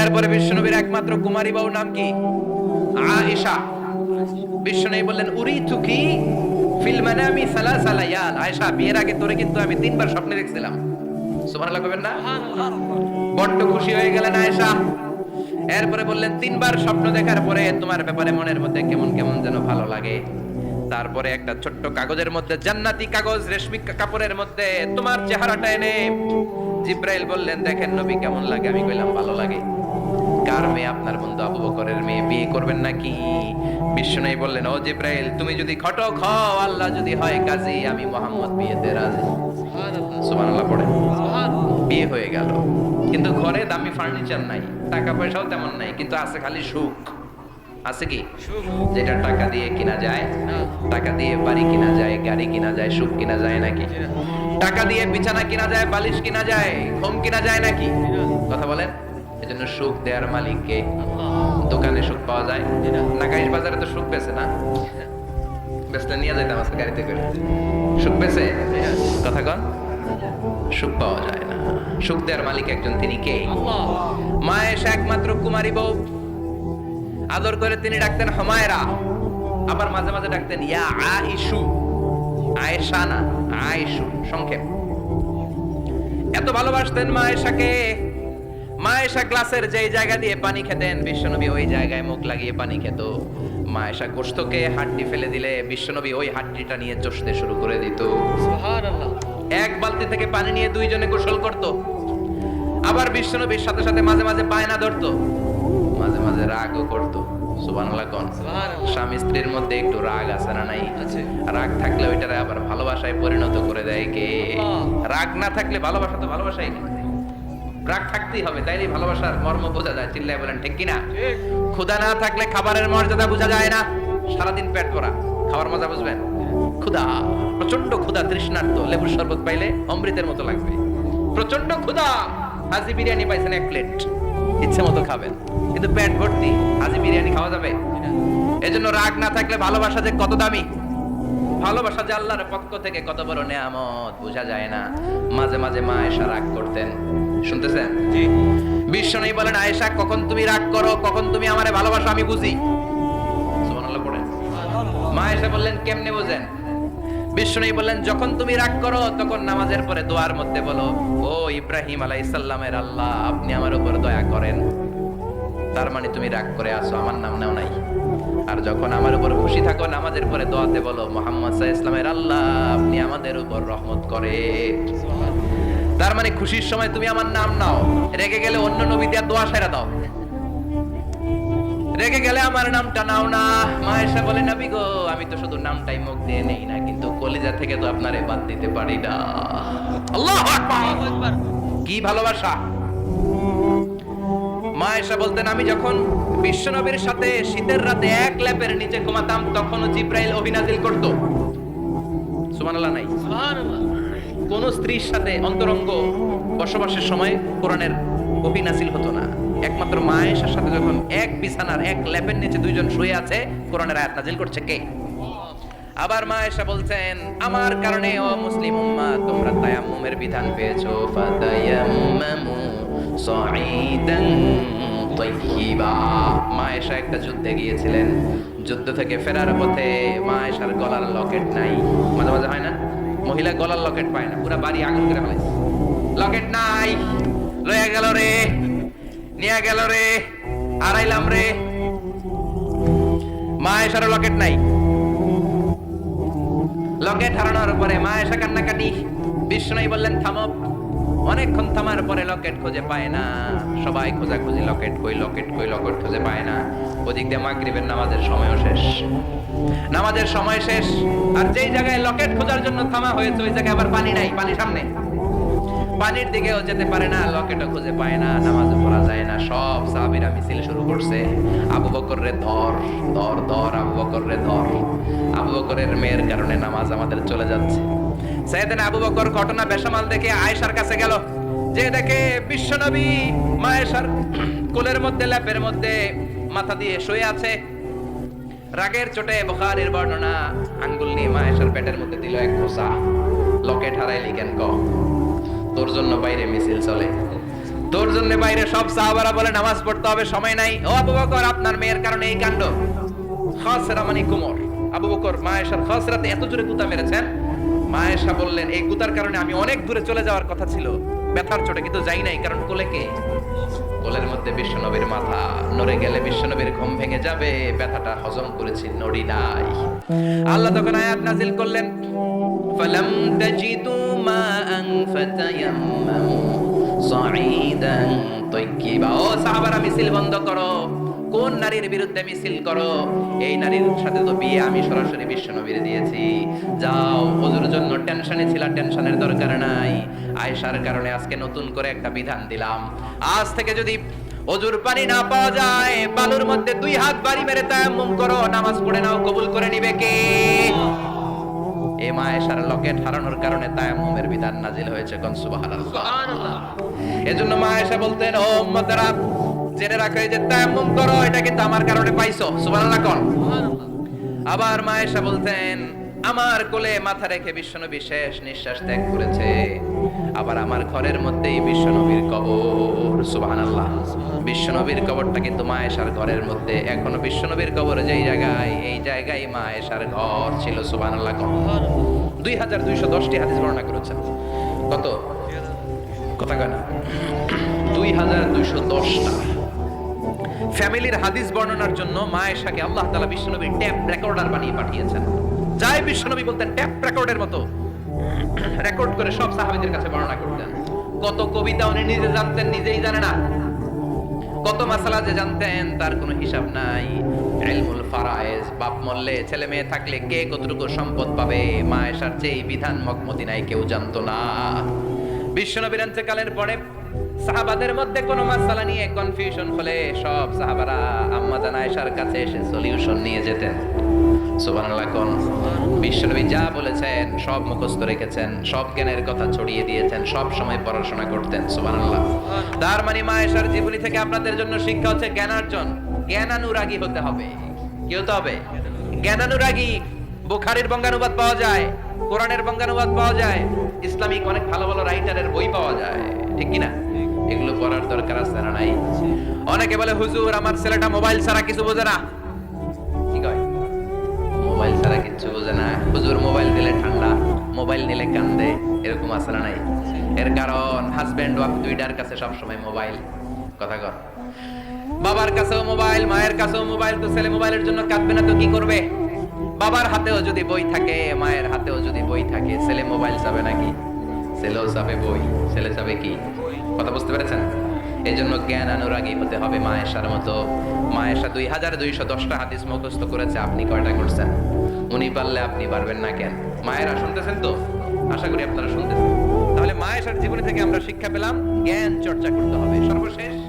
এরপরে বিশ্বনবীর একমাত্র কুমারী বউ নাম কি? আয়েশা। বিশ্বনবী বললেন উরি তুকি ফিল মানামি সালাসা লায়াল। আয়েশা, বিয়ের আগে তোরে কিন্তু আমি তিনবার স্বপ্নে দেখছিলাম। সুবহানাল্লাহ কইবেন না? বড্ড খুশি হয়ে গেলেন আয়েশা। এরপরে বললেন, তিনবার স্বপ্ন দেখার পরে তোমার ব্যাপারে মনের মধ্যে কেমন কেমন যেন ভালো লাগে। তারপরে একটা ছোট্ট কাগজের মধ্যে, জান্নাতি কাগজ, রেশমি কাপড়ের মধ্যে তোমার চেহারাটা এনে জিব্রাইল বললেন দেখেন নবী কেমন লাগে? আমি কইলাম ভালো লাগে। কার মেয়ে? আপনার বন্ধু আবু বকরের মেয়ে। বিয়ে করবেন নাকি? বিষ্ণু বললেন ও জিব্রাইল তুমি যদি খটক হও আল্লাহ যদি হয় কাজী আমি মোহাম্মদ বিয়েতে রাজি। সুবহানাল্লাহ। পড়ে। বিয়ে হয়ে গেল। কিন্তু ঘরে দামি ফার্নিচার নাই টাকা পয়সাও তেমন নাই কিন্তু আছে খালি সুখ। আছে কি? যেটা টাকা দিয়ে কিনা যায়, টাকা দিয়ে বাড়ি কিনা যায়, গাড়ি কিনা যায়, সুখ কিনা যায় নাকি? টাকা দিয়ে বিছানা কিনা যায়, বালিশ কিনা যায়, ঘুম কিনা যায় নাকি? কথা বলেন। এজন্য সুখ মালিককে দোকানে সুখ পাওয়া যায়। নাগাইশ বাজারে তো সুখ বেছে না। বেচলে নিয়ে যাইতাম আজকে গাড়িতে করে। সুখ বেছে? কথা কন। সুখ পাওয়া যায় না। সুখ দেওয়ার মালিক একজন, তিনি কে? মায়েশ একমাত্র কুমারী বউ। আদর করে তিনি ডাকতেন হমায়রা। আবার মাঝে মাঝে ডাকতেন ইয়া আইসু আয়েশা। না আয়েশু সংক্ষেপ। এত ভালোবাসতেন মা আয়েশাকে। মা আয়েশা গ্লাসের যেই জায়গা দিয়ে পানি খেতেন বিশ্বনবী ওই জায়গায় মুখ লাগিয়ে পানি খেত। মা আয়েশা গোশতকে হাড্ডি ফেলে দিলে বিশ্বনবী ওই হাড্ডিটা নিয়ে চষতে শুরু করে দিত। এক বালতি থেকে পানি নিয়ে দুইজনে গোসল করত। আবার বিশ্বনবীর সাথে সাথে মাঝে মাঝে বায়না ধরতো। মাঝে মাঝে রাগও করত। কোন। স্বামী স্ত্রীর মধ্যে একটু রাগ আছে না নাই? রাগ থাকলে ওইটারে আবার ভালোবাসায় পরিণত করে দেয় কে? রাগ না থাকলে ভালোবাসা তো ভালোবাসাই না রাগ থাকতেই হবে তাইলে ভালোবাসার মর্ম বোঝা যায়। চিল্লায় বলেন ঠিক কিনা? ক্ষুধা না থাকলে খাবারের মর্যাদা বোঝা যায় না। সারাদিন পেট ভরা। খাওয়ার মজা বুঝবেন? ক্ষুধা প্রচণ্ড ক্ষুধা তৃষ্ণার্ত। লেবুর শরবত পাইলে অমৃতের মতো লাগবে। প্রচণ্ড ক্ষুধা। হাজি বিরিয়ানি পাইছেন এক প্লেট। ইচ্ছে মতো খাবেন। কিন্তু পেট ভর্তি হাজি বিরিয়ানি খাওয়া যাবে। এজন্য রাগ না থাকলে ভালোবাসা যে কত দামি? ভালোবাসা যে আল্লাহর পক্ষ থেকে কত বড় নেয়ামত বোঝা যায় না। মাঝে মাঝে মা এসা রাগ করতেন। শুনতেছেন? জি। বিশ্ব নেই বলেন আয়েশা কখন তুমি রাগ করো কখন তুমি আমারে ভালোবাসো আমি বুঝি। সুবহানাল্লাহ পড়েন। মা এসে বললেন কেমনে বোঝেন? বিষ্ণু বললেন যখন তুমি রাগ করো তখন নামাজের পরে দোয়ার মধ্যে বলো ও ইব্রাহিম আলাইহিস সালামের আল্লাহ আপনি আমার উপর দয়া করেন তার মানে তুমি রাগ করে আসো আমার নাম নাও নাই। আর যখন আমার উপর খুশি থাকো নামাজের পরে দোয়াতে বলো মোহাম্মদ সাল্লাল্লাহু ইসলামের আল্লাহ আপনি আমাদের উপর রহমত করে। তার মানে খুশির সময় তুমি আমার নাম নাও। রেগে গেলে অন্য নবী দিয়া দোয়া সেরা দাও। রেগে গেলে আমার নামটা নাও না। মা এসে বলে নবী গো আমি তো শুধু নামটাই মুখ দিয়ে নেই না কিন্তু কলিজা থেকে তো আপনারে বাদ দিতে পারি না। আল্লাহু আকবার। কি ভালোবাসা। মা এসে বলতেন আমি যখন বিশ্বনবীর সাথে শীতের রাতে এক ল্যাপের নিচে ঘুমাতাম তখনও জিব্রাইল অভিনাজিল করত। সুবহানাল্লাহ নাই। কোন স্ত্রীর সাথে অন্তরঙ্গ বসবাসের সময় কোরআনের অভিনাসিল হতো না। একমাত্র মা এসার সাথে যখন এক বিছানার এক ল্যাপের নিচে দুইজন শুয়ে আছে কোরআনের আয়াত নাজিল করছে কে? আবার মা এসা বলছেন আমার কারণে ও মুসলিম উম্মা তোমরা তায়াম্মুমের বিধান পেয়েছ। ফাতায়াম্মামু সাঈদান তাইয়্যিবা মা এসা একটা যুদ্ধে গিয়েছিলেন। যুদ্ধ থেকে ফেরার পথে মা এসার গলার লকেট নাই। মাঝে মাঝে হয় না? মহিলা গলার লকেট পায় না, পুরো বাড়ি আগুন করে ফেলাইছে। লকেট নাই! লয়ে গেল রে! নিয়ে গেল রে! আড়াইলাম রে! মা এসার লকেট নাই। লকেট হারানোর পরে মা এসে কান্নাকাটি। বিষ্ণু বললেন, থামো। অনেকক্ষণ থামার পরে লকেট খুঁজে পায় না। সবাই খোঁজাখুঁজি লকেট কই লকেট কই, লকেট খুঁজে পায় না। ওদিক দিয়ে মাগরিবের নামাজের সময়ও শেষ। নামাজের সময় শেষ। আর যেই জায়গায় লকেট খোঁজার জন্য থামা হয়েছে, ওই জায়গায় আবার পানি নাই, পানি সামনে। পানির দিকেও যেতে পারে না, লকেটও খুঁজে পায় না নামাজও পড়া যায় না, সব সাহাবীরা মিছিল শুরু করছে। আবু বকর রে ধর ধর ধর, আবু বকর রে ধর। আবু বকরের মেয়ের কারণে নামাজ আমাদের চলে যাচ্ছে। সাইয়েদানা আবু বকর ঘটনা বেসামাল দেখে আয়েশার কাছে গেল। যে দেখে বিশ্বনবী মায়েশার কোলের মধ্যে, ল্যাপের মধ্যে মাথা দিয়ে শুয়ে আছে। রাগের চোটে বুখারীর বর্ণনা আঙ্গুল নিয়ে মায়েশার পেটের মধ্যে দিল এক ঘোষা লকেট হারাইলি কেন ক, তোর জন্য বাইরে মিছিল চলে। তোর জন্য বাইরে সব সাহাবারা বলে নামাজ পড়তে হবে, সময় নাই। ও আবু বকর, আপনার মেয়ের কারণে এই কাণ্ড। খাসরা মানে কুমোর। আবু বকর মায়েশার খাসরাতে এত জোরে কুতা মেরেছেন। মায়েশা বললেন, এই কুতার কারণে আমি অনেক দূরে চলে যাওয়ার কথা ছিল। ব্যথার চোটে কিন্তু যাই নাই, কারণ কোলে কে? কোলের মধ্যে বিশ্বনবীর মাথা নড়ে গেলে বিশ্বনবীর ঘুম ভেঙে যাবে, ব্যথাটা হজম করেছি নড়ি নাই। আল্লাহ তখন আয়াত নাজিল করলেন, ফালাম তাজিদু মাআন ফাতায়াম্মামু সাঈদান তাইয়্যিবা ও সাহাবারা, মিছিল বন্ধ করো। কোন নারীর বিরুদ্ধে মিছিল করো? এই নারীর সাথে তো বিয়ে আমি সরাসরি বিশ্বনবীর দিয়েছি। যাও ওজুর জন্য টেনশনে ছিল টেনশনের দরকার নাই। আয়েশার কারণে আজকে নতুন করে একটা বিধান দিলাম। আজ থেকে যদি অজুর পানি না পাওয়া যায় বালুর মধ্যে দুই হাত বাড়ি মেরে তায়াম্মুম করো নামাজ পড়ে নাও কবুল করে নিবে কে? এ মায়েশার লকেট হারানোর কারণে তায়াম্মুমের বিধান নাজিল হয়েছে কোন সুবহানাল্লাহ। এজন্য মায়েশা বলতেন ও উম্মতেরা জেনে রাখো যে তায়াম্মুম করো, এটা কিন্তু আমার কারণে পাইছো, সুবহানাল্লাহ আবার মায়েশা বলতেন, আমার কোলে মাথা রেখে বিশ্বনবী শেষ নিঃশ্বাস ত্যাগ করেছে। আবার আমার ঘরের মধ্যেই বিশ্বনবীর কবর, সুবহানাল্লাহ। বিশ্বনবীর কবরটা কিন্তু মায়েশার ঘরের মধ্যে। এখনও বিশ্বনবীর কবর যেই জায়গায়, এই জায়গায় মায়েশার ঘর ছিল, সুবহানাল্লাহ দুই হাজার দুইশো দশটি হাদিস বর্ণনা করেছেন। কত? কথা কয় না। দুই হাজার দুইশো দশটা। ফ্যামিলির হাদিস বর্ণনার জন্য মায়েশাকে আল্লাহ তালা বিশ্বনবীর ট্যাপ রেকর্ডার বানিয়ে পাঠিয়েছেন। যাই বিশ্বনবী বলতেন ট্যাপ রেকর্ডের মতো রেকর্ড করে সব সাহাবীদের কাছে বর্ণনা করতেন। কত কবিতা উনি নিজে জানতেন, নিজেই জানে না। কত মাসালা যে জানতেন, তার কোনো হিসাব নাই। ইলমুল ফারায়েজ, বাপ মরলে ছেলে মেয়ে থাকলে কে কতটুকু সম্পদ পাবে? মায়েশার চেয়ে এই বিধান মকমদিনায় কেউ জানতো না। বিশ্বনবীর কালের পরে সাহাবাদের মধ্যে কোনো মাসালা নিয়ে কনফিউশন হলে সব সাহাবারা আম্মা জান কাছে এসে সলিউশন নিয়ে যেতেন। কোন? বিশ্বনবী যা বলেছেন, সব মুখস্থ রেখেছেন, সব জ্ঞানের কথা ছড়িয়ে দিয়েছেন, সব সময় পড়াশোনা করতেন তার মানে জীবনী থেকে আপনাদের জন্য শিক্ষা হচ্ছে জ্ঞানার্জন, জ্ঞানানুরাগী হতে হবে। কি হতে হবে? জ্ঞানানুরাগী। বুখারীর বঙ্গানুবাদ পাওয়া যায়, কোরআনের বঙ্গানুবাদ পাওয়া যায়, ইসলামিক অনেক ভালো ভালো রাইটারের বই পাওয়া যায়, ঠিক কি পড়ার দরকার আছে না নাই? অনেকে বলে, হুজুর, আমার ছেলেটা মোবাইল ছাড়া কিছু বোঝে না। কি কয়? মোবাইল ছাড়া কিচ্ছু বোঝে না। হুজুর, মোবাইল দিলে ঠান্ডা, মোবাইল নিলে কান্দে। এরকম আছে না নাই? এর কারণ হাজবেন্ড ওয়াইফ দুইটার কাছে সবসময় মোবাইল। কথা কর। বাবার কাছেও মোবাইল, মায়ের কাছেও মোবাইল, তো ছেলে মোবাইলের জন্য কাঁদবে না তো কি করবে? বাবার হাতেও যদি বই থাকে, মায়ের হাতেও যদি বই থাকে, ছেলে মোবাইল চাবে নাকি? ছেলেও চাবে বই, ছেলে চাবে কি? কথা বুঝতে পেরেছেন? এই জন্য জ্ঞান অনুরাগী হতে হবে মায়েশার মতো। মায়েশা দুই হাজার দুইশো দশটা হাদিস মুখস্থ করেছে, আপনি কয়টা করছেন? উনি পারলে আপনি পারবেন না কেন? মায়েরা শুনতেছেন তো? আশা করি আপনারা শুনতেছেন। তাহলে মায়েশার জীবনী থেকে আমরা শিক্ষা পেলাম, জ্ঞান চর্চা করতে হবে। সর্বশেষ